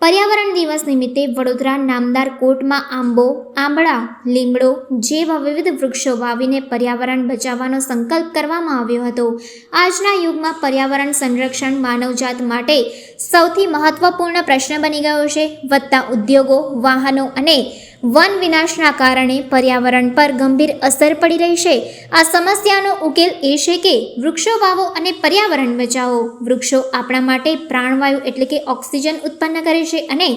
પર્યાવરણ દિવસ નિમિત્તે વડોદરા નામદાર કોર્ટમાં આંબો, આંબળા, લીમડો જેવા વિવિધ વૃક્ષો વાવીને પર્યાવરણ બચાવવાનો સંકલ્પ કરવામાં આવ્યો હતો. આજના યુગમાં પર્યાવરણ સંરક્ષણ માનવજાત માટે સૌથી મહત્વપૂર્ણ પ્રશ્ન બની ગયો છે. વધતા ઉદ્યોગો, વાહનો અને વન વિનાશના કારણે પર્યાવરણ પર ગંભીર અસર પડી રહી છે. આ સમસ્યાનો ઉકેલ એ છે કે વૃક્ષો વાવો અને પર્યાવરણ બચાવો. વૃક્ષો આપણા માટે પ્રાણવાયુ એટલે કે ઓક્સિજન ઉત્પન્ન કરે છે અને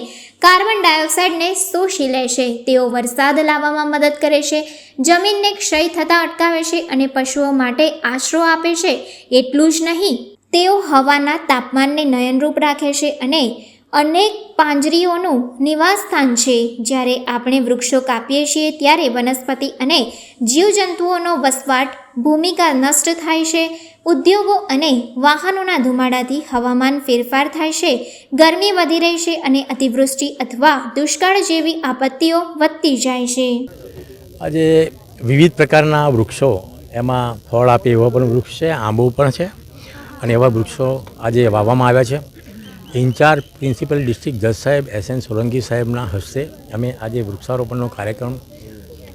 કાર્બન ડાયોક્સાઇડને શોષી લે છે. તેઓ વરસાદ લાવવામાં મદદ કરે છે, જમીનને ક્ષય થતાં અટકાવે છે અને પશુઓ માટે આશરો આપે છે. એટલું જ નહીં, તેઓ હવાના તાપમાનને નયનરૂપ રાખે છે અને અનેક પાંજરીઓનું નિવાસસ્થાન છે. જ્યારે આપણે વૃક્ષો કાપીએ છીએ, ત્યારે વનસ્પતિ અને જીવજંતુઓનો વસવાટ ભૂમિકા નષ્ટ થાય છે. ઉદ્યોગો અને વાહનોના ધુમાડાથી હવામાન ફેરફાર થાય છે. ગરમી વધી રહી છે અને અતિવૃષ્ટિ અથવા દુષ્કાળ જેવી આપત્તિઓ વધતી જાય છે. આજે વિવિધ પ્રકારના વૃક્ષો, એમાં ફળ આપે એવા પણ વૃક્ષ છે, આંબો પણ છે. અને એવા વૃક્ષો આજે વાવવામાં આવ્યા છે. ઇન્ચાર્જ પ્રિન્સિપલ ડિસ્ટ્રિક્ટ જજ સાહેબ એસ એન સોલંકી સાહેબના હસ્તે અમે આજે વૃક્ષારોપણનો કાર્યક્રમ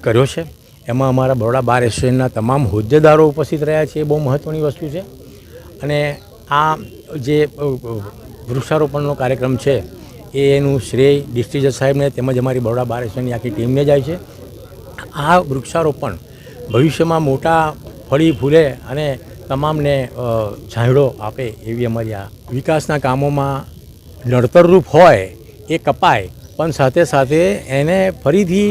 કર્યો છે. એમાં અમારા બરોડા બાર એસોસિએશનના તમામ હોદ્દેદારો ઉપસ્થિત રહ્યા છે એ બહુ મહત્ત્વની વસ્તુ છે. અને આ જે વૃક્ષારોપણનો કાર્યક્રમ છે એનું શ્રેય ડિસ્ટ્રિક્ટ જજ સાહેબને તેમજ અમારી બરોડા બાર એસોસિએશનની આખી ટીમને જાય છે. આ વૃક્ષારોપણ ભવિષ્યમાં મોટા ફળી ફૂલે અને તમામને અ, છાંયડો આપે એવી અમારી આ વિકાસના કામોમાં નડતરરૂપ હોય એ કપાય પણ સાથે સાથે એને ફરીથી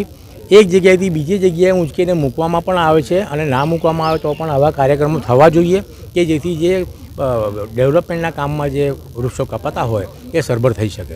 એક જગ્યાએથી બીજી જગ્યાએ ઊંચકીને મૂકવામાં પણ આવે છે અને ના મૂકવામાં આવે તો પણ આવા કાર્યક્રમો થવા જોઈએ કે જેથી જે ડેવલપમેન્ટના કામમાં જે વૃક્ષો કપાતા હોય એ સરભર થઈ શકે.